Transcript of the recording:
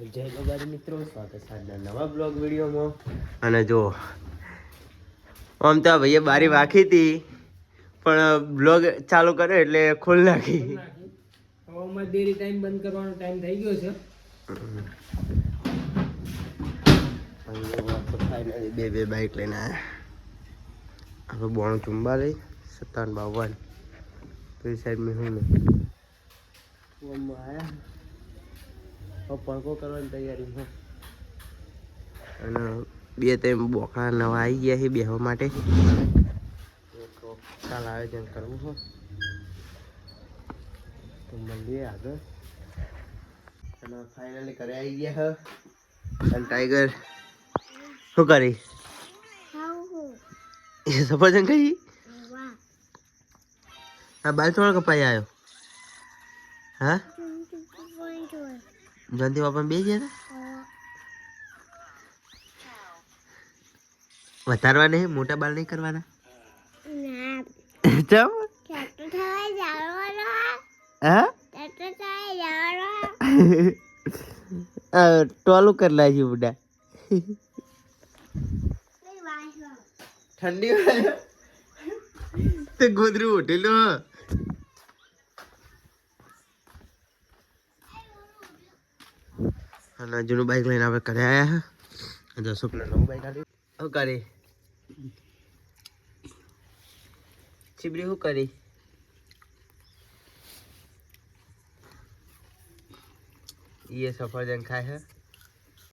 જય મિત્રો સ્વાગત છે નવા બ્લોગ વિડીયોમાં. અને જો આમ તો ભાઈએ બારી વાખી હતી પણ બ્લોગ ચાલુ કર્યો એટલે ખોલ નાખી. હવામાં ડેરી ટાઈમ બંધ કરવાનો ટાઈમ થઈ ગયો છે. બે બે બાઇક લઈને આવ્યા હવે બોણ ચુંબા લઈ સત્તાવન બાવન. પેલી સાઈડ મેં હું નહીં આવ્યા પડકો કરવાની તૈયારી અને બે ત્રણ બોકડા નવા આવી ગયા છે બેહવા માટે. ચાલ આયોજન કરવું છે. તો મળીએ આગળ. અને ફાઇનલી ઘરે આવી ગયા અને ટાઈગર શું કરી? એ સફરજન કઈ આ બાલ થોડો કપાઈ આવ્યો હા? જયંતિ બાપા બે ગયા હતા વધારવા નહીં મોટા બાલ નહીં કરવાના ચમ ટોલું કરી નાખ્યું બુડા ઠંડી તે ગોદરું ઉઠેલું અને જૂનું બાઈક લઈને આપણે ઘરે આવ્યા છે તો સુપને નવું બાઈક આવ્યું શું કરી ચીબડી શું કરી એ સફરજન ખાય છે